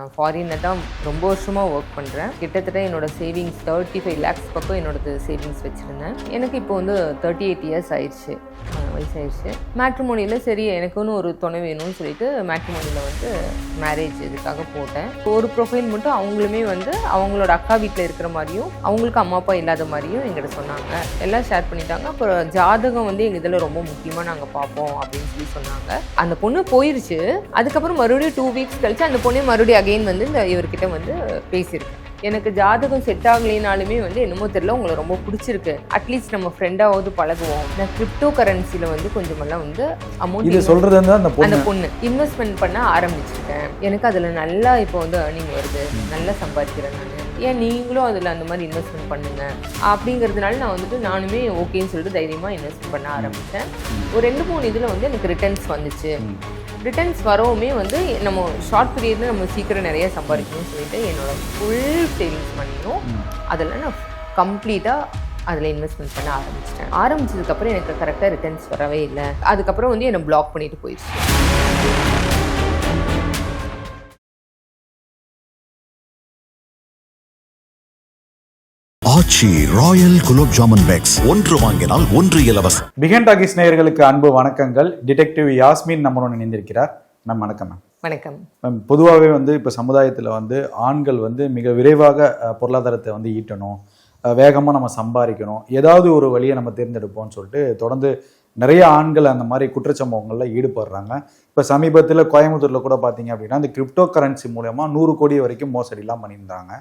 நான் ஃபாரினில் தான் ரொம்ப வருஷமாக ஒர்க் பண்ணுறேன் கிட்டத்தட்ட என்னோட சேவிங்ஸ் தேர்ட்டி ஃபைவ் லேக்ஸ் பக்கம் என்னோட சேவிங்ஸ் வச்சுருந்தேன். எனக்கு இப்போ வந்து தேர்ட்டி எயிட் இயர்ஸ் ஆயிடுச்சு. வயசாயிடுச்சு. மேட்ரிமோனியில் சரி எனக்குன்னு ஒரு துணை வேணும்னு சொல்லிட்டு மேட்ரிமோனியில் வந்து மேரேஜ் இதுக்காக போட்டேன். ஒரு ப்ரொஃபைல் மட்டும் அவங்களுமே வந்து அவங்களோட அக்கா வீட்டில் இருக்கிற மாதிரியும் அவங்களுக்கு அம்மா அப்பா இல்லாத மாதிரியும் எங்கிட்ட சொன்னாங்க. எல்லாம் ஷேர் பண்ணிட்டாங்க. அப்புறம் ஜாதகம் வந்து எங்கள் இதில் ரொம்ப முக்கியமாக நாங்கள் பார்ப்போம் அப்படின்னு சொல்லி சொன்னாங்க. அந்த பொண்ணு போயிருச்சு. அதுக்கப்புறம் மறுபடியும் டூ வீக்ஸ் கழிச்சு அந்த பொண்ணே மறுபடியும் அகைன் வந்து இந்த இவர்கிட்ட வந்து பேசியிருக்கேன் எனக்கு ஜாதகம் செட் ஆகலைனாலுமே வந்து என்னமோ தெரியல உங்களை ரொம்ப பிடிச்சிருக்கு. அட்லீஸ்ட் நம்ம ஃப்ரெண்டாவது பழகுவோம். நான் கிரிப்டோ கரன்சியில் வந்து கொஞ்சமெல்லாம் வந்து இது அமௌண்ட் சொல்றது வந்து அந்த பொண்ணு. இன்வெஸ்ட்மெண்ட் பண்ண. ஆரம்பிச்சிருக்கேன் எனக்கு அதில் நல்லா இப்போ வந்து ஏர்னிங் வருது. நல்லா சம்பாதிக்கிறேன் நான். ஏன் நீங்களும் அதில் அந்த மாதிரி இன்வெஸ்ட்மெண்ட் பண்ணுங்க. அப்படிங்கிறதுனால நான் வந்துட்டு நானுமே ஓகேன்னு சொல்லிட்டு தைரியமாக இன்வெஸ்ட் பண்ண ஆரம்பித்தேன் ஒரு ரெண்டு மூணு இதில் வந்து எனக்கு ரிட்டர்ன்ஸ் வந்துச்சு. ரிட்டர்ன்ஸ் வரவுமே வந்து நம்ம ஷார்ட் பீரியடில் நம்ம சீக்கிரம் நிறைய சம்பாதிக்கணும்னு சொல்லிட்டு என்னோட ஃபுல் சேவிங்ஸ் பண்ணியும் அதில் நான் கம்ப்ளீட்டாக அதில் இன்வெஸ்ட்மெண்ட் பண்ண ஆரம்பிச்சிட்டேன். ஆரம்பிச்சதுக்கப்புறம் எனக்கு கரெக்டாக ரிட்டர்ன்ஸ் வரவே இல்லை. அதுக்கப்புறம் வந்து என்னை பிளாக் பண்ணிட்டு போயிடுச்சு. Aachi royal gulab jamun packs. ஒன்று வாங்கினால் ஒன்று இலவசம். பிகன் டாக்கிஸ் நேயர்களுக்கு அன்பு வணக்கங்கள். டிடெக்டிவ் யாஸ்மின் நம்மளுடன் இணைந்திருக்கிறார். மேம் வணக்கம் மேம். வணக்கம். மேம் பொதுவாகவே வந்து இப்போ சமுதாயத்தில் வந்து ஆண்கள் வந்து மிக விரைவாக பொருளாதாரத்தை வந்து ஈட்டணும். வேகமாக நம்ம சம்பாதிக்கணும். ஏதாவது ஒரு வழியை நம்ம தேர்ந்தெடுப்போம்னு சொல்லிட்டு தொடர்ந்து நிறைய ஆண்கள் அந்த மாதிரி குற்றச்சம்பவங்களில் ஈடுபடுறாங்க. இப்போ சமீபத்தில் கோயம்புத்தூரில் கூட பார்த்தீங்க அப்படின்னா இந்த கிரிப்டோ கரன்சி மூலயமா நூறு கோடி வரைக்கும் மோசடிலாம் பண்ணியிருந்தாங்க.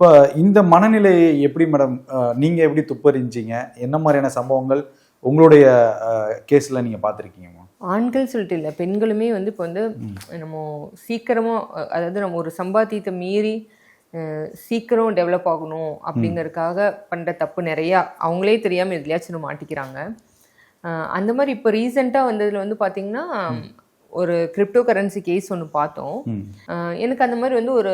இப்போ இந்த மனநிலையை எப்படி மேடம் நீங்கள் எப்படி துப்பறிஞ்சீங்க? என்ன மாதிரியான சம்பவங்கள் உங்களுடைய கேஸில் நீங்கள் பார்த்துருக்கீங்கம்மா ஆண்கள் சொல்லிட்டு இல்லை பெண்களுமே வந்து இப்போ வந்து நம்ம சீக்கிரமாக அதாவது நம்ம ஒரு சம்பாத்தியத்தை மீறி சீக்கிரம் டெவலப் ஆகணும் அப்படிங்கறதுக்காக பண்ணுற தப்பு நிறையா அவங்களே தெரியாமல் எதுலையாச்சும் மாட்டிக்கிறாங்க. அந்த மாதிரி இப்போ ரீசெண்டாக வந்ததில் வந்து பார்த்தீங்கன்னா ஒரு கிரிப்டோ கரன்சி கேஸ் ஒன்று பார்த்தோம் எனக்கு அந்த மாதிரி வந்து ஒரு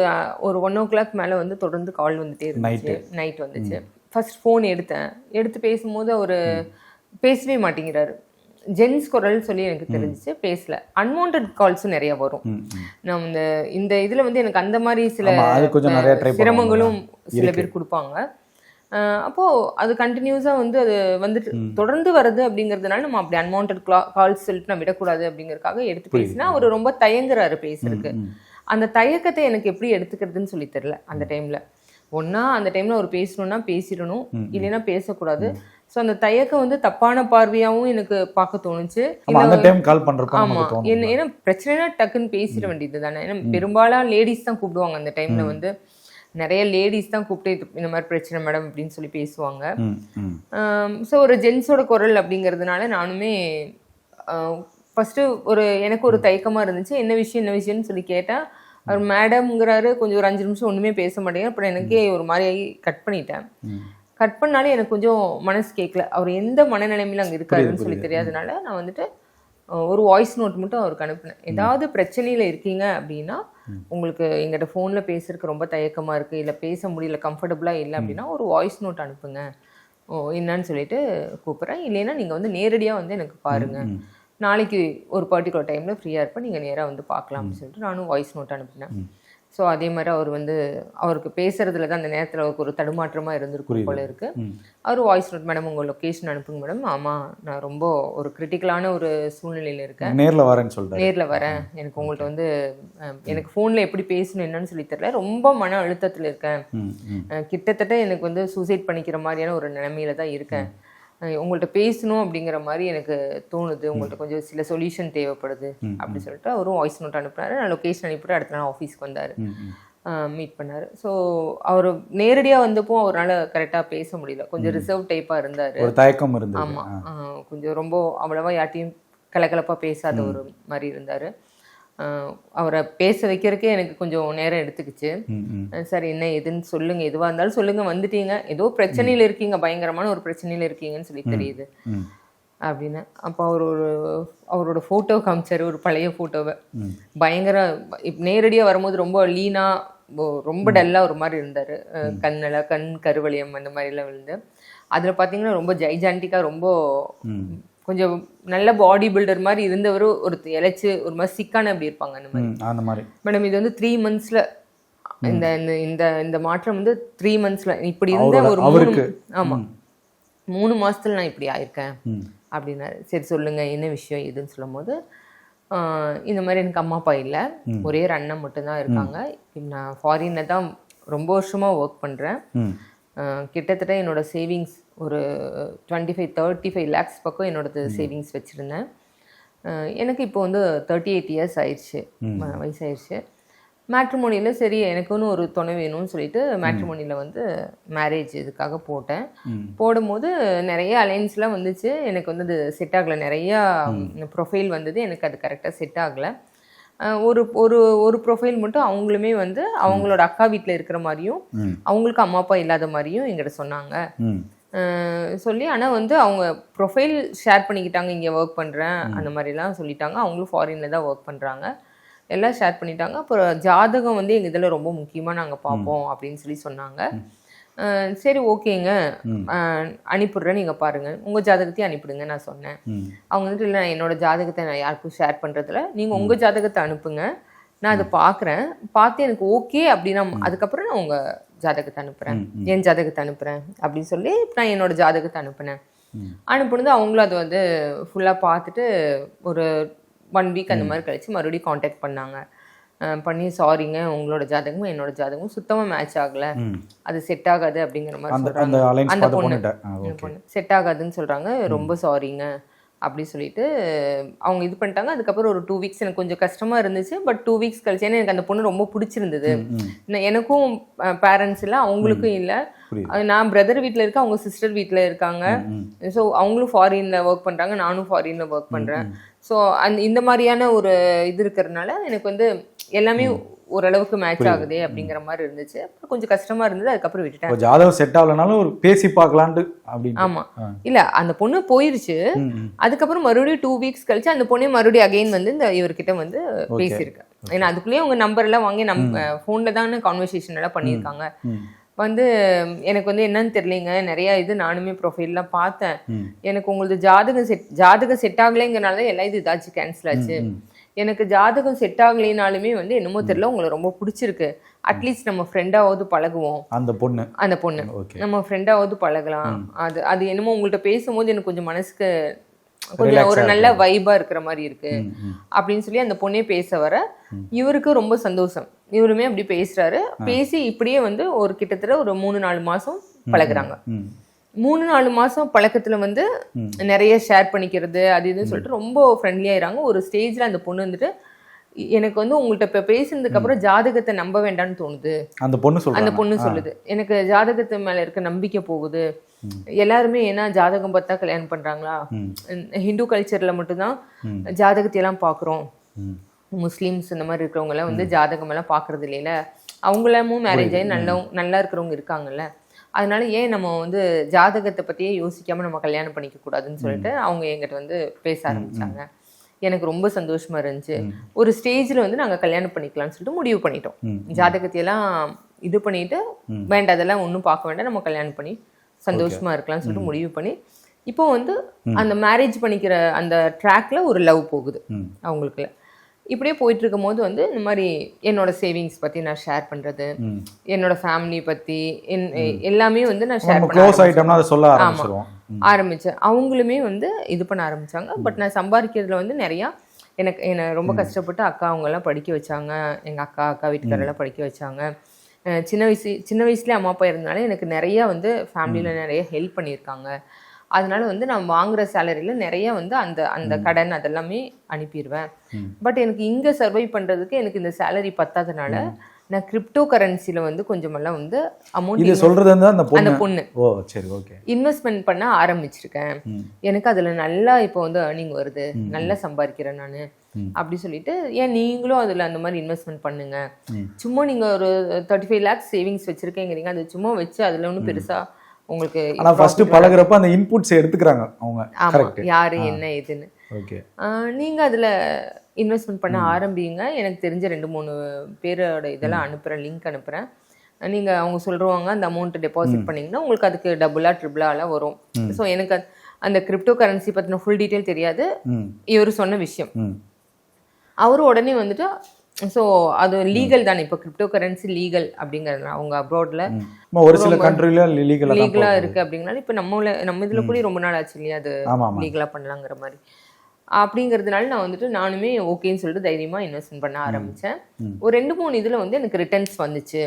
ஒரு ஒன் ஓ கிளாக் மேலே வந்து தொடர்ந்து கால் வந்துட்டே இருந்துச்சு. நைட் வந்துச்சு. ஃபர்ஸ்ட் ஃபோன் எடுத்தேன். எடுத்து பேசும்போது அவர் பேசவே மாட்டேங்கிறாரு. ஜென்ஸ் குரல் சொல்லி எனக்கு தெரிஞ்சுச்சு பேசல. அன்வான்ட் கால்ஸும் நிறைய வரும். நான் இந்த இந்த இதில் வந்து எனக்கு அந்த மாதிரி சில. சிரமங்களும் சில பேர் கொடுப்பாங்க. அப்போ அது கண்டினியூஸாக வந்து அது வந்துட்டு தொடர்ந்து வருது அப்படிங்கிறதுனால நம்ம அப்படி அன்வான்ட் கால்ஸ் சொல்லிட்டு நம்ம விடக்கூடாது அப்படிங்கறதுக்காக எடுத்து பேசினா அவர் ரொம்ப தயங்குறாரு பேசுறதுக்கு. அந்த தயக்கத்தை எனக்கு எப்படி எடுத்துக்கிறதுன்னு சொல்லி தெரியல அந்த டைம்ல ஒண்ணா அந்த டைம்ல அவர் பேசணும்னா பேசிடணும் இல்லைன்னா பேசக்கூடாது. ஸோ அந்த தயக்கம் வந்து தப்பான பார்வையாவும் எனக்கு பார்க்க தோணுச்சு. அந்த டைம் கால் பண்றப்ப ஆமா நமக்கு தோணும் என்ன ஏன்னா பிரச்சனைனா டக்குன்னு பேசிட வேண்டியது தானே ஏன்னா பெரும்பாலும் லேடிஸ் தான் கூப்பிடுவாங்க அந்த டைம்ல வந்து. நிறைய லேடிஸ் தான் கூப்பிட்டு இந்த மாதிரி பிரச்சனை மேடம் அப்படின்னு சொல்லி பேசுவாங்க. ஸோ ஒரு ஜென்ஸோட குரல் அப்படிங்கிறதுனால நானுமே ஃபஸ்ட்டு ஒரு எனக்கு ஒரு தயக்கமாக இருந்துச்சு. என்ன விஷயம் என்ன விஷயம்னு சொல்லி கேட்டேன் அவர் மேடம்ங்கிறாரு கொஞ்சம் ஒரு அஞ்சு நிமிஷம் ஒன்றுமே பேச மாட்டேங்க அப்புறம் எனக்கே ஒரு மாதிரி ஆகி கட் பண்ணிட்டேன். கட் பண்ணாலே எனக்கு கொஞ்சம் மனசு கேட்கல அவர் எந்த மனநிலைமையில அங்கே இருக்காருன்னு சொல்லி தெரியாதனால நான் வந்துட்டு ஒரு வாய்ஸ் நோட் மட்டும் அவருக்கு அனுப்பினேன். ஏதாவது பிரச்சனையில் இருக்கீங்க அப்படின்னா உங்களுக்கு எங்கிட்ட ஃபோனில் பேசுறதுக்கு ரொம்ப தயக்கமாக இருக்குது இல்லை பேச முடியல கம்ஃபர்டபுளாக இல்லை அப்படின்னா ஒரு வாய்ஸ் நோட் அனுப்புங்க. ஓ என்னன்னு சொல்லிட்டு கூப்பிட்றேன். இல்லைன்னா நீங்கள் வந்து நேரடியாக வந்து எனக்கு பாருங்கள் நாளைக்கு ஒரு பர்டிகுலர் டைமில் ஃப்ரீயாக இருப்பேன் நீங்கள் நேராக வந்து பார்க்கலாம் அப்படின்னு சொல்லிட்டு நானும் வாய்ஸ் நோட் அனுப்பினேன். ஸோ அதே மாதிரி அவர் வந்து அவருக்கு பேசுறதுல தான் அந்த நேரத்தில் அவருக்கு ஒரு தடுமாற்றமாக இருந்திருக்கும் போல இருக்கு. அவர் வாய்ஸ் நோட் மேடம் உங்கள் லொக்கேஷன் அனுப்புங்க மேடம் ஆமாம் நான் ரொம்ப ஒரு கிரிட்டிக்கலான ஒரு சூழ்நிலையில் இருக்கேன். நேர்ல வரேன்னு சொல்லிட்டாரு நேரில் வரேன். எனக்கு உங்கள்கிட்ட வந்து எனக்கு ஃபோனில் எப்படி பேசணும் என்னன்னு சொல்லி தெரியல. ரொம்ப மன அழுத்தத்தில் இருக்கேன். கிட்டத்தட்ட எனக்கு வந்து சூசைட் பண்ணிக்கிற மாதிரியான ஒரு நிலைமையில தான் இருக்கேன். உங்கள்கிட்ட பேசணும் அப்படிங்கிற மாதிரி எனக்கு தோணுது. உங்கள்கிட்ட கொஞ்சம் சில சொல்யூஷன் தேவைப்படுது அப்படி சொல்லிட்டு அவரும் வாய்ஸ் நோட் அனுப்புனாரு. நான் லொக்கேஷன் அனுப்பிட்டு அடுத்த நாள் ஆஃபீஸ்க்கு வந்தார். மீட் பண்ணார். ஸோ அவர் நேரடியாக வந்தப்போ அவரால் கரெக்டாக பேச முடியல. கொஞ்சம் ரிசர்வ் டைப்பாக இருந்தார். ஒரு தயக்கம் இருந்தது. ஆமாம் கொஞ்சம் ரொம்ப அவ்வளவா யார்ட்டையும் கலகலப்பாக பேசாத ஒரு மாதிரி இருந்தார். அவரை பேச வைக்கிறதுக்கே எனக்கு கொஞ்சம் நேரம் எடுத்துக்கிச்சு. சரி என்ன எதுன்னு சொல்லுங்க. எதுவாக இருந்தாலும் சொல்லுங்க. வந்துட்டீங்க. ஏதோ பிரச்சனையில் இருக்கீங்க. பயங்கரமான ஒரு பிரச்சனையில் இருக்கீங்கன்னு சொல்லி தெரியுது. அப்படின்னு. அப்போ அவர் ஒரு அவரோட ஃபோட்டோ காமிச்சாரு. ஒரு பழைய ஃபோட்டோவை பயங்கர இப்ப நேரடியா வரும்போது ரொம்ப லீனா ரொம்ப டல்லா ஒரு மாதிரி இருந்தாரு. கண்ணுல கண் கருவளியம் அந்த மாதிரிலாம் விழுந்து. அதுல பாத்தீங்கன்னா ரொம்ப ஜைஜாண்டிக்கா ரொம்ப கொஞ்சம் நல்ல பாடி பில்டர் மாதிரி இருந்தவர் ஒரு இழைச்சு ஒரு மாதிரி சிக்கான அப்படி இருப்பாங்க அந்த மாதிரி. அந்த மாதிரி. மேடம் இது வந்து த்ரீ மந்த்ஸ்ல இந்த இந்த- இந்த மாற்றம் வந்து த்ரீ மந்த்ஸ்ல இப்படி இருந்த ஒரு மூணு அவருக்கு. ஆமா. மூணு மாசத்துல நான் இப்படி ஆயிருக்கேன் ம். அப்படின்னாரு. சரி சொல்லுங்க என்ன விஷயம் இதுன்னு சொல்லும்போது இந்த மாதிரி எனக்கு அம்மா அப்பா இல்லை. ஒரே ஒரு அண்ணன் மட்டும்தான் இருக்காங்க. நான் ஃபாரின்ல தான் ரொம்ப வருஷமா ஒர்க் ஆஹ் கிட்டத்தட்ட என்னோட சேவிங்ஸ் ஒரு twenty five thirty five lakhs பக்கம் என்னோட சேவிங்ஸ் வச்சுருந்தேன் எனக்கு இப்போ வந்து தேர்ட்டி எயிட் இயர்ஸ் ஆயிடுச்சு வயசாயிடுச்சு. மேட்ரிமோனியில் சரி எனக்குன்னு ஒரு துணை வேணும்னு சொல்லிட்டு மேட்ரிமோனியில் வந்து மேரேஜ் இதுக்காக போட்டேன். போடும்போது நிறைய அலைன்ஸ்லாம் வந்துச்சு. எனக்கு வந்து அது செட் ஆகலை. நிறையா ப்ரொஃபைல் வந்தது. எனக்கு அது கரெக்டாக செட் ஆகலை. ஒரு ஒரு ஒரு ப்ரொஃபைல் மட்டும் அவங்களுமே வந்து அவங்களோட அக்கா வீட்டில் இருக்கிற மாதிரியும் அவங்களுக்கு அம்மா அப்பா இல்லாத மாதிரியும் எங்கிட்ட சொன்னாங்க. சொல்லி ஆனால் வந்து அவங்க ப்ரொஃபைல் ஷேர் பண்ணிக்கிட்டாங்க இங்கே ஒர்க் பண்ணுறேன் அந்த மாதிரிலாம் சொல்லிட்டாங்க. அவங்களும் ஃபாரினில் தான் ஒர்க் பண்ணுறாங்க எல்லாம் ஷேர் பண்ணிட்டாங்க. அப்புறம் ஜாதகம் வந்து எங்கள் இதில் ரொம்ப முக்கியமாக நாங்கள் பார்ப்போம் அப்படின்னு சொல்லி சொன்னாங்க. சரி ஓகேங்க. அனுப்பிடுறேன் நீங்கள் பாருங்கள் உங்கள் ஜாதகத்தையும் அனுப்பிடுங்க நான் சொன்னேன். அவங்க வந்துட்டு இல்லை என்னோட ஜாதகத்தை நான் யாருக்கும் ஷேர் பண்ணுறதில்ல நீங்கள் உங்கள் ஜாதகத்தை அனுப்புங்க. நான் அதை பார்க்குறேன். பார்த்து எனக்கு ஓகே அப்படின்னா அதுக்கப்புறம் நான் உங்கள் ஜாதகத்தை அனுப்புகிறேன் என் ஜாதகத்தை அனுப்புகிறேன் அப்படின்னு சொல்லி நான் என்னோட ஜாதகத்தை அனுப்புனேன். அனுப்புனது அவங்களும் அதை வந்து ஃபுல்லாக பார்த்துட்டு ஒரு ஒன் வீக் அந்த மாதிரி கழிச்சு மறுபடியும் காண்டாக்ட் பண்ணாங்க. பண்ணி சாரிங்க உங்களோட ஜாதகமும் என்னோட ஜாதகமும் சுத்தமாக மேட்ச் ஆகலை. அது செட் ஆகாது அப்படிங்கிற மாதிரி அந்த சொல்றாங்க. அந்த பொண்ணு. செட் ஆகாதுன்னு சொல்றாங்க. ரொம்ப சாரிங்க அப்படி சொல்லிட்டு அவங்க இது பண்ணிட்டாங்க. அதுக்கப்புறம் ஒரு டூ வீக்ஸ் எனக்கு கொஞ்சம் கஷ்டமா இருந்துச்சு. பட் டூ வீக்ஸ் கழிச்சு ஏன்னா எனக்கு அந்த பொண்ணு ரொம்ப பிடிச்சிருந்தது. எனக்கும் பேரண்ட்ஸ் இல்லை அவங்களுக்கும் இல்லை. நான் பிரதர் வீட்டில் இருக்கேன் அவங்க சிஸ்டர் வீட்டில் இருக்காங்க. ஸோ அவங்களும் ஃபாரின்ல ஒர்க் பண்றாங்க. நானும் ஃபாரின்ல ஒர்க் பண்றேன். ஸோ அந்த இந்த மாதிரியான ஒரு இது இருக்கிறதுனால எனக்கு வந்து எல்லாமே ஓரளவுக்கு மேட்ச் ஆகுதே அப்படிங்கிற மாதிரி இருந்துச்சு. அப்புறம் கொஞ்சம் கஷ்டமா இருந்தது அதுக்கப்புறம் விட்டுட்டேன். ஜாதகம் செட் ஆகலனாலும் ஒரு பேசி பார்க்கலான்ட்டு அப்படின்னு ஆமா. இல்ல அந்த பொண்ணு போயிருச்சு. அதுக்கப்புறம் மறுபடியும் டூ வீக்ஸ் கழிச்சு அந்த பொண்ணே மறுபடியும் அகைன் வந்து இந்த இவர்கிட்ட வந்து பேசியிருக்கேன் ஏன்னா அதுக்குள்ளேயே அவங்க நம்பர் எல்லாம் வாங்கி நம்ம ஃபோன்ல தானே கான்வர்சேஷன் எல்லாம் பண்ணியிருக்காங்க. வந்து எனக்கு வந்து என்னன்னு தெரியலைங்க. நிறைய இது நானுமே ப்ரொஃபைல்லாம் பார்த்தேன். எனக்கு உங்களது ஜாதகம் செட் ஜாதகம் செட் ஆகலைங்கிறனால தான் எல்லாம் இது இதாச்சு கேன்சல் ஆச்சு. எனக்கு ஜாதகம் செட் ஆகலைனாலுமே வந்து என்னமோ தெரியல உங்களை ரொம்ப பிடிச்சிருக்கு. அட்லீஸ்ட் நம்ம ஃப்ரெண்டாவது பழகுவோம். அந்த பொண்ணு. அந்த பொண்ணு. நம்ம ஃப்ரெண்டாவது பழகலாம். அது அது என்னமோ உங்கள்ட்ட பேசும்போது எனக்கு கொஞ்சம் மனசுக்கு கொஞ்சம் ஒரு நல்ல வைபா இருக்கிற மாதிரி இருக்கு. அப்படின்னு சொல்லி அந்த பொண்ணே பேச வர இவருக்கு ரொம்ப சந்தோஷம். இவருமே அப்படி பேசுறாரு. பேசி இப்படியே வந்து ஒரு கிட்டத்தட்ட ஒரு மூணு நாலு மாசம் பழகுறாங்க. மூணு நாலு மாசம் பழக்கத்துல வந்து நிறைய ஷேர் பண்ணிக்கிறது அது இதுன்னு சொல்லிட்டு ரொம்ப ஃப்ரெண்ட்லி ஆயிறாங்க. ஒரு ஸ்டேஜ்ல அந்த பொண்ணு வந்துட்டு எனக்கு வந்து உங்கள்ட்ட இப்ப பேசினதுக்கு அப்புறம் ஜாதகத்தை நம்ப வேண்டாம்னு தோணுது. அந்த பொண்ணு அந்த பொண்ணு சொல்லுது. எனக்கு ஜாதகத்து மேல இருக்க நம்பிக்கை போகுது. எல்லாருமே ஏன்னா ஜாதகம் பார்த்தா கல்யாணம் பண்றாங்களா? ஹிந்து கல்ச்சர்ல மட்டும்தான் ஜாதகத்தை எல்லாம் பாக்குறோம். முஸ்லீம்ஸ் இந்த மாதிரி இருக்கிறவங்க எல்லாம் வந்து ஜாதகம் எல்லாம் பாக்குறது இல்லையில? அவங்களமும் மேரேஜ் ஆகி நல்ல நல்லா இருக்கிறவங்க இருக்காங்கல்ல? அதனால ஏன் நம்ம வந்து ஜாதகத்தை பத்தியே யோசிக்காம நம்ம கல்யாணம் பண்ணிக்க கூடாதுன்னு சொல்லிட்டு அவங்க எங்கிட்ட வந்து பேச ஆரம்பிச்சாங்க. எனக்கு ரொம்ப சந்தோஷமா இருந்துச்சு. ஒரு ஸ்டேஜ்ல வந்து நாங்க கல்யாணம் பண்ணிக்கலாம்னு சொல்லிட்டு முடிவு பண்ணிட்டோம். ஜாதகத்தையெல்லாம் இது பண்ணிட்டு வேண்டாம் அதெல்லாம் ஒன்றும் பார்க்க வேண்டாம் நம்ம கல்யாணம் பண்ணி சந்தோஷமா இருக்கலாம்னு சொல்லிட்டு முடிவு பண்ணி இப்போ வந்து அந்த மேரேஜ் பண்ணிக்கிற அந்த ட்ராக்ல ஒரு லவ் போகுது அவங்களுக்குள்ள. இப்படியே போயிட்டு இருக்கும் போது வந்து இந்த மாதிரி என்னோட சேவிங்ஸ் பத்தி நான் ஷேர் பண்றது என்னோட ஃபேமிலி பத்தி எல்லாமே வந்து நான் ஷேர் பண்ண க்ளோஸ் ஆயிட்டோம்னா அதை சொல்ல ஆரம்பிச்சிருவோம். ஆரம்பிச்சேன் அவங்களுமே வந்து இது பண்ண ஆரம்பிச்சாங்க. பட் நான் சம்பாதிக்கிறதுல வந்து நிறையா எனக்கு என்னை ரொம்ப கஷ்டப்பட்டு அக்கா அவங்க எல்லாம் படிக்க வச்சாங்க. எங்க அக்கா அக்கா வீட்டுக்காரெல்லாம் படிக்க வச்சாங்க. சின்ன வயசு சின்ன வயசுலேயே அம்மா அப்பா இருந்தாலே எனக்கு நிறைய வந்து ஃபேமிலியில் நிறைய ஹெல்ப் பண்ணியிருக்காங்க. அதனால வந்து நான் வாங்குற சேலரியில் நிறைய வந்து அந்த அந்த கடன் அதெல்லாமே அனுப்பிடுவேன் பட் எனக்கு இங்கே சர்வை பண்ணுறதுக்கு எனக்கு இந்த சேலரி பத்தாதனால நான் கிரிப்டோ கரன்சியில் வந்து கொஞ்சமெல்லாம் வந்து இது அமௌண்ட் சொல்றது வந்து அந்த அந்த பொண்ணு. பொண்ணு ஓ சரி ஓகே இன்வெஸ்ட்மெண்ட் பண்ண ஆரம்பிச்சிருக்கேன். எனக்கு அதுல நல்லா இப்போ வந்து ஏர்னிங் வருது. நல்லா சம்பாதிக்கிறேன் நான். அப்படி சொல்லிட்டு ஏன் நீங்களும் அதுல அந்த மாதிரி இன்வெஸ்ட்மெண்ட் பண்ணுங்க? சும்மா நீங்க ஒரு தேர்ட்டி ஃபைவ் லேக்ஸ் சேவிங்ஸ் வச்சிருக்கேங்கிறீங்க. அது சும்மா வச்சு அதுல ஒன்றும் பெருசா உங்களுக்கு ஆனா ஃபர்ஸ்ட் பழகுறப்ப அந்த இன்புட்ஸ் எடுத்துக்கிறாங்க அவங்க. ஆமா கரெக்ட் யாரு என்ன ஏதுன்னு ஓகே ஆஹ் நீங்க அதுல இன்வெஸ்ட்மெண்ட் பண்ண ஆரம்பிங்க. எனக்கு தெரிஞ்ச ரெண்டு மூணு பேரோட இதெல்லாம் அனுப்புறேன் லிங்க் அனுப்புறேன். நீங்க அவங்க சொல்றவங்க அந்த அமௌண்ட் டெபாசிட் பண்ணீங்கன்னா உங்களுக்கு அதுக்கு டபுளா ட்ரிபிளாலாம் வரும். ஸோ எனக்கு அந்த கிரிப்டோ கரன்சி பற்றின ஃபுல் டீட்டெயில் தெரியாது இவர் சொன்ன விஷயம். அவர் உடனே வந்துட்டு ஸோ அது லீகல் தானே? இப்போ கிரிப்டோ கரன்சி லீகல் அப்படிங்கிறது அவங்க அப்ராட்ல ஒரு சில கண்ட்ரில லீகலா லீகலா இருக்கு அப்படிங்கனால இப்போ நம்ம ஊர்ல- நம்ம இதுல கூட ரொம்ப நாள் ஆச்சு இல்லையா? அது ஆமா ஆமா. லீகலா பண்ணலாங்கிற மாதிரி. அப்படிங்கிறதுனால நான் வந்துட்டு நானுமே ஓகேன்னு சொல்லிட்டு தைரியமா இன்வெஸ்ட்மெண்ட் பண்ண ஆரம்பிச்சேன். ஒரு ரெண்டு மூணு இதுல வந்து எனக்கு ரிட்டர்ன்ஸ் வந்துச்சு.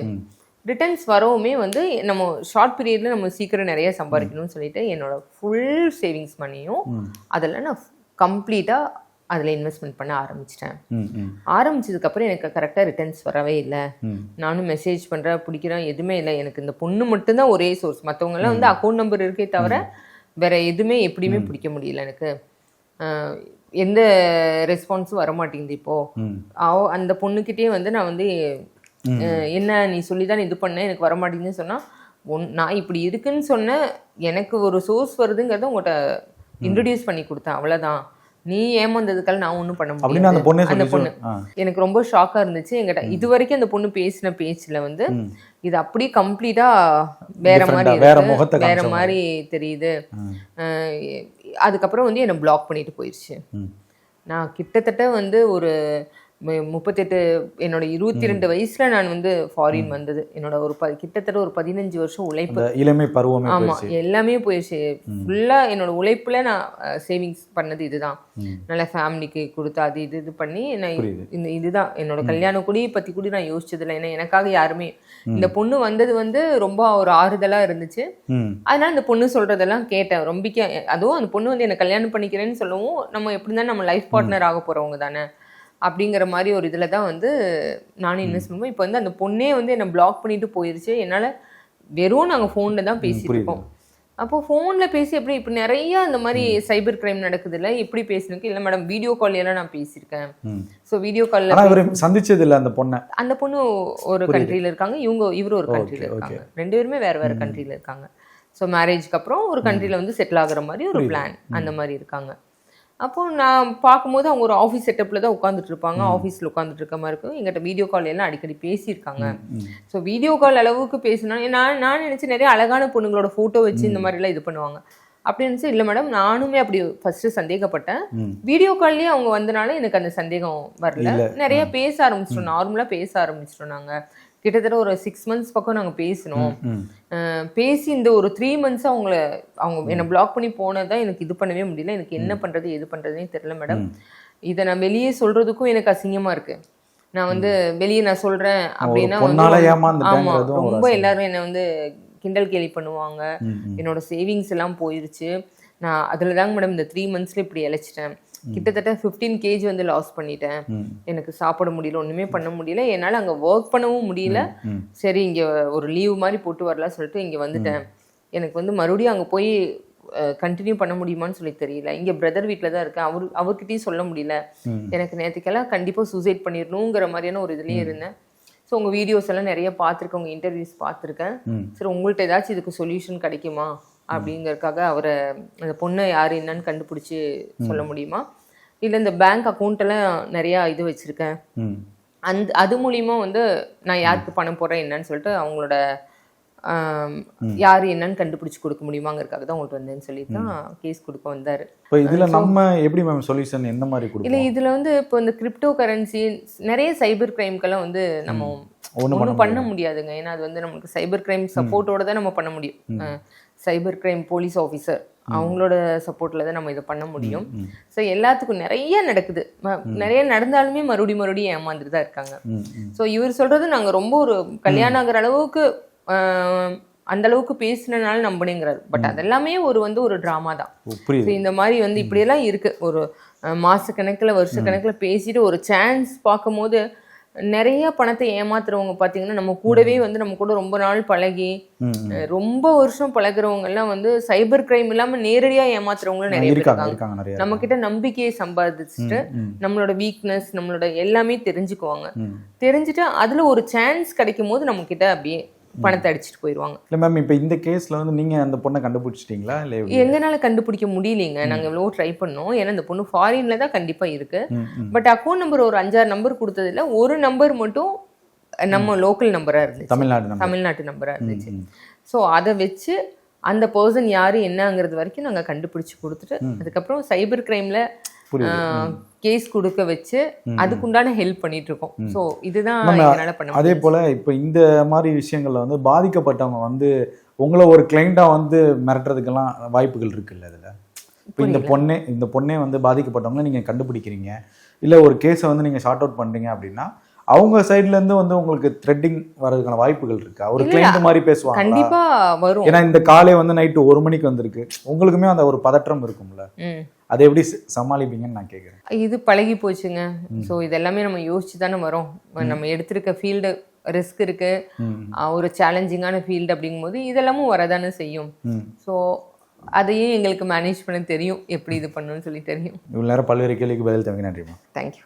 ரிட்டர்ன்ஸ் வரவுமே வந்து நம்ம ஷார்ட் பீரியட்ல நம்ம சீக்கிரம் நிறைய சம்பாதிக்கணும்னு சொல்லிட்டு என்னோட ஃபுல் சேவிங்ஸ் மணியும் அதெல்லாம் நான் கம்ப்ளீட்டா அதுல இன்வெஸ்ட்மெண்ட் பண்ண ஆரம்பிச்சிட்டேன். ம் ம். ஆரம்பிச்சதுக்கு அப்புறம் எனக்கு கரெக்டா ரிட்டர்ன்ஸ் வரவே இல்லை. நானும் மெசேஜ் பண்றேன் பிடிக்கிறேன் எதுவுமே இல்லை. எனக்கு இந்த பொண்ணு மட்டும்தான் ஒரே சோர்ஸ் மத்தவங்க எல்லாம் வந்து அக்கௌண்ட் நம்பர் இருக்கே தவிர வேற எதுவுமே எப்படியுமே பிடிக்க முடியல எனக்கு. எந்த ரெஸ்பான்ஸும் வர மாட்டேங்குது இப்போ. அந்த பொண்ணுக்கிட்டே வந்து நான் வந்து என்ன நீ சொல்லி தான் இது பண்ண எனக்கு வர மாட்டேங்குதுன்னு சொன்னா ஒன் நான் இப்படி இருக்குன்னு சொன்ன எனக்கு ஒரு சோர்ஸ் வருதுங்கிறத உங்கள்கிட்ட இன்ட்ரடியூஸ் பண்ணி கொடுத்தேன். அவ்வளவுதான். நீ ஏமாந்ததுக்கால நான் ஒன்றும் பண்ண அப்படின்னு அந்த பொண்ணே அந்த சொல்லி பொண்ணு. எனக்கு ரொம்ப ஷாக்கா இருந்துச்சு. எங்கிட்ட இது வரைக்கும் அந்த பொண்ணு பேசின பேச்சுல வந்து இது அப்படியே கம்ப்ளீட்டா வேற மாதிரி வேற. முகத்தை வேற மாதிரி தெரியுது. அதுக்கப்புறம் வந்து என்னை பிளாக் பண்ணிட்டு போயிடுச்சு. நான் கிட்டத்தட்ட வந்து ஒரு முப்பத்தெட்டு என்னோட இருபத்தி ரெண்டு வயசுல நான் வந்து ஃபாரின் வந்தது. என்னோட ஒரு ப கிட்டத்தட்ட ஒரு பதினஞ்சு வருஷம் உழைப்பு. இளமை பருவமே ஆமா எல்லாமே போயிடுச்சு. ஃபுல்லா என்னோட உழைப்புல நான் சேவிங்ஸ் பண்ணது இதுதான். நல்ல ஃபேமிலிக்கு கொடுத்து அது இது இது பண்ணி நான். இந்த இதுதான். என்னோட கல்யாண குடி பத்தி கூட நான் யோசிச்சது இல்லை ஏன்னா எனக்காக யாருமே இந்த பொண்ணு வந்தது வந்து ரொம்ப ஒரு ஆறுதலா இருந்துச்சு. அதனால அந்த பொண்ணு சொல்றதெல்லாம் கேட்டேன். ரொம்ப அதுவும் அந்த பொண்ணு வந்து என்ன கல்யாணம் பண்ணிக்கிறேன்னு சொல்லவும் நம்ம எப்படி நம்ம லைஃப் பார்ட்னர் ஆக போறவங்க தானே. அப்படிங்கிற மாதிரி ஒரு இதுல தான் வந்து நானும் இன்வெஸ்ட் பண்ணுவோம். இப்போ வந்து அந்த பொண்ணே வந்து என்னை பிளாக் பண்ணிட்டு போயிருச்சு. என்னால வெறும் நாங்க ஃபோன்ல தான். இருக்கோம். அப்போ ஃபோன்ல பேசி எப்படி இப்போ நிறைய இந்த மாதிரி சைபர் கிரைம் நடக்குது இல்ல எப்படி பேசணுக்கு இல்லை மேடம் வீடியோ கால் எல்லாம் நான் பேசியிருக்கேன். ஸோ வீடியோ கால்ல சந்திச்சது இல்ல அந்த பொண்ணை. அந்த பொண்ணு ஒரு கண்ட்ரில இருக்காங்க. இவங்க இவரு ஒரு கண்ட்ரில இருக்காங்க. ரெண்டு பேருமே வேற வேற கண்ட்ரில இருக்காங்க. ஸோ மேரேஜ்க்கு அப்புறம் ஒரு கண்ட்ரில வந்து செட்டில் ஆகுற மாதிரி ஒரு பிளான் அந்த மாதிரி இருக்காங்க. அப்போ நான் பார்க்கும்போது அவங்க ஒரு ஆஃபீஸ் செட்டப்ல தான் உட்காந்துட்டு இருப்பாங்க. ஆஃபீஸில் உட்காந்துட்டு இருக்க மாதிரி இருக்கும். எங்கிட்ட வீடியோ கால் எல்லாம் அடிக்கடி பேசியிருக்காங்க. ஸோ வீடியோ கால் அளவுக்கு பேசினா நான் நான் நினைச்சு நிறைய அழகான பொண்ணுங்களோட ஃபோட்டோ வச்சு இந்த மாதிரிலாம் இது பண்ணுவாங்க. அப்படி நினைச்சு இல்லை மேடம் நானுமே அப்படி ஃபர்ஸ்ட் சந்தேகப்பட்டேன். வீடியோ கால்லயே அவங்க வந்தனால எனக்கு அந்த சந்தேகம் வரல. நிறைய பேச ஆரம்பிச்சிட்டோம். நார்மலா பேச ஆரம்பிச்சிட்டோம் நாங்க. கிட்டத்தட்ட ஒரு சிக்ஸ் மந்த்ஸ் பக்கம் நாங்க பேசினோம். பேசி இந்த ஒரு த்ரீ மந்த்ஸ் அவங்கள அவங்க என்னை பிளாக் பண்ணி போனதான் எனக்கு இது பண்ணவே முடியல. எனக்கு என்ன பண்றது எது பண்றதுனே தெரியல மேடம் இதை நான் வெளியே சொல்றதுக்கும் எனக்கு அசிங்கமா இருக்கு. நான் வந்து வெளியே நான் சொல்றேன் அப்படின்னா வந்து பொண்ணால ஆமா ஏமாந்துட்டேங்கிறதும் ஒரு ரொம்ப எல்லாரும் என்னை வந்து கிண்டல் கேலி பண்ணுவாங்க. என்னோட சேவிங்ஸ் எல்லாம் போயிருச்சு. நான் அதில் தாங்க மேடம் இந்த த்ரீ மந்த்ஸ்ல இப்படி இழைச்சிட்டேன் கிட்டத்தட்ட ஃபிஃப்டீன் கேஜி வந்து லாஸ் பண்ணிட்டேன். எனக்கு சாப்பிட முடியல ஒண்ணுமே பண்ண முடியல. என்னால அங்க ஒர்க் பண்ணவும் முடியல. சரி இங்க ஒரு லீவ் மாதிரி போட்டு வரலாம் சொல்லிட்டு இங்க வந்துட்டேன். எனக்கு வந்து மறுபடியும் அங்க போய் கண்டினியூ பண்ண முடியுமான்னு சொல்லி தெரியல. இங்க பிரதர் வீட்டில் தான் இருக்கேன். அவர் அவர்கிட்டயும் சொல்ல முடியல. எனக்கு நேற்றுக்கெல்லாம் கண்டிப்பா சூசைட் பண்ணிடணுங்கிற மாதிரியான ஒரு இதுலயே இருந்தேன். ஸோ உங்க வீடியோஸ் எல்லாம் நிறைய பார்த்துருக்கேன். உங்க இன்டர்வியூஸ் பார்த்துருக்கேன். சரி உங்கள்ட்ட ஏதாச்சும் இதுக்கு சொல்யூஷன் கிடைக்குமா? அப்படிங்கறதுக்காக அவரை அந்த பொண்ணை யார் என்னன்னு கண்டுபிடிச்சி சொல்ல முடியுமா? இல்லை இந்த பேங்க் அக்கௌண்ட் எல்லாம் நிறைய இது வச்சிருக்கேன். அந்த அது மூலியமா வந்து நான் யாருக்கு பணம் போடுறேன் என்னன்னு சொல்லிட்டு அவங்களோட யார் என்னன்னு கண்டுபிடிச்சு கொடுக்க முடியுமாங்கிறதுக்காக தான் உங்கள்கிட்ட வந்தேன்னு சொல்லி தான் கேஸ் கொடுக்க வந்தாரு. இப்போ இதுல நம்ம எப்படி மேம் சொல்யூஷன் எந்த மாதிரி இல்ல கொடுப்போம் இதுல வந்து இப்போ இந்த கிரிப்டோ கரன்சி நிறைய சைபர் கிரைம்க்கெல்லாம் வந்து நம்ம ஒன்றும் பண்ண முடியாதுங்க. ஏன்னா அது வந்து நமக்கு சைபர் கிரைம் சப்போர்ட்டோட தான் நம்ம பண்ண முடியும். Cyber crime police officer. அவங்களோட சப்போர்ட்ல தான் நம்ம இதை பண்ண முடியும். ஸோ எல்லாத்துக்கும் நிறைய நடக்குது. நிறைய நடந்தாலுமே மறுபடியும் மறுபடியும் ஏமாந்துட்டு தான் இருக்காங்க. ஸோ இவர் சொல்றது நாங்க ரொம்ப ஒரு கல்யாணம் ஆகிற அளவுக்கு அந்த அளவுக்கு பேசினனால நம்பினேங்கிறாரு. பட் அதெல்லாமே ஒரு வந்து ஒரு டிராமா தான். இந்த மாதிரி வந்து இப்படியெல்லாம் இருக்கு. ஒரு அஹ், மாசக்கணக்குல வருஷக்கணக்குல பேசிட்டு ஒரு சான்ஸ் பார்க்கும்போது நிறைய பணத்தை ஏமாத்துறவங்க பாத்தீங்கன்னா நம்ம கூடவே வந்து நம்ம கூட ரொம்ப நாள் பழகி ரொம்ப வருஷம் பழகுறவங்க எல்லாம் வந்து சைபர் கிரைம் இல்லாம நேரடியா ஏமாத்துறவங்களும் நிறைய இருக்காங்க நம்ம கிட்ட நம்பிக்கையை சம்பாதிச்சுட்டு நம்மளோட வீக்னஸ் நம்மளோட எல்லாமே தெரிஞ்சுக்குவாங்க. தெரிஞ்சுட்டு அதுல ஒரு சான்ஸ் கிடைக்கும் போது நம்ம கிட்ட அப்படியே பணத்தை அடிச்சிட்டு போயிடுவாங்க இல்ல மேம் இப்போ இந்த கேஸ்ல வந்து நீங்க அந்த பொண்ணை கண்டுபிடிச்சிட்டீங்களா? இல்ல? எங்கனால கண்டுபிடிக்க முடியலைங்க. நாங்க எவ்வளவோ ட்ரை பண்ணோம். ஏன்னா இந்த பொண்ணு ஃபாரின்ல தான் கண்டிப்பா இருக்கு. பட் அக்கௌண்ட் நம்பர் ஒரு அஞ்சாறு நம்பர் கொடுத்ததுல ஒரு நம்பர் மட்டும் நம்ம லோக்கல் நம்பரா இருந்துச்சு. தமிழ்நாடு தமிழ்நாட்டு நம்பரா இருந்துச்சு. ஸோ அதை வச்சு அந்த பர்சன் யாரு என்னங்கிறது வரைக்கும் நாங்க கண்டுபிடிச்சு கொடுத்துட்டு அதுக்கப்புறம் சைபர் கிரைம்ல கேஸ் கொடுக்க வச்சு அதுக்குண்டான ஹெல்ப் பண்ணிட்டு இருக்கோம் ஸோ இதுதான் என்னால பண்ண அதே. போல இப்போ இந்த மாதிரி விஷயங்கள்ல வந்து பாதிக்கப்பட்டவங்க வந்து உங்களை ஒரு கிளைண்டா வந்து மிரட்டுறதுக்கெல்லாம் வாய்ப்புகள் இருக்குல்ல இதுல? இப்போ இந்த பொண்ணே இந்த பொண்ணே வந்து பாதிக்கப்பட்டவங்கள நீங்க கண்டுபிடிக்கிறீங்க. இல்ல ஒரு கேஸை வந்து நீங்க ஷார்ட் அவுட் பண்றீங்க அப்படின்னா அவங்க சைடுல இருந்து வந்து உங்களுக்கு த்ரெட்டிங் வர்றதுக்கான வாய்ப்புகள் இருக்கா. ஒரு இல்ல, கிளைண்ட் மாதிரி பேசுவாங்க கண்டிப்பா வரும். ஏன்னா இந்த காலை வந்து நைட்டு ஒரு மணிக்கு வந்திருக்கு. உங்களுக்குமே அந்த ஒரு பதற்றம் இருக்கும்ல. அதை எப்படி சமாளிப்பீங்கன்னு நான் கேட்குறேன் இது பழகி போச்சுங்க. ஸோ இதெல்லாமே நம்ம யோசிச்சு தானே வரோம். நம்ம எடுத்திருக்க ஃபீல்டு ரிஸ்க் இருக்கு. ஒரு சேலஞ்சிங்கான ஃபீல்டு அப்படிங்கும்போது இதெல்லாமும் வரதானே செய்யும். ஸோ அதையும் எங்களுக்கு மேனேஜ் பண்ண தெரியும். எப்படி இது பண்ணணும்னு சொல்லி தெரியும். இவ்வளோ நேரம் பல்வேறு கேள்விக்கு பதில் தவிர நன்றிமா தேங்க்யூ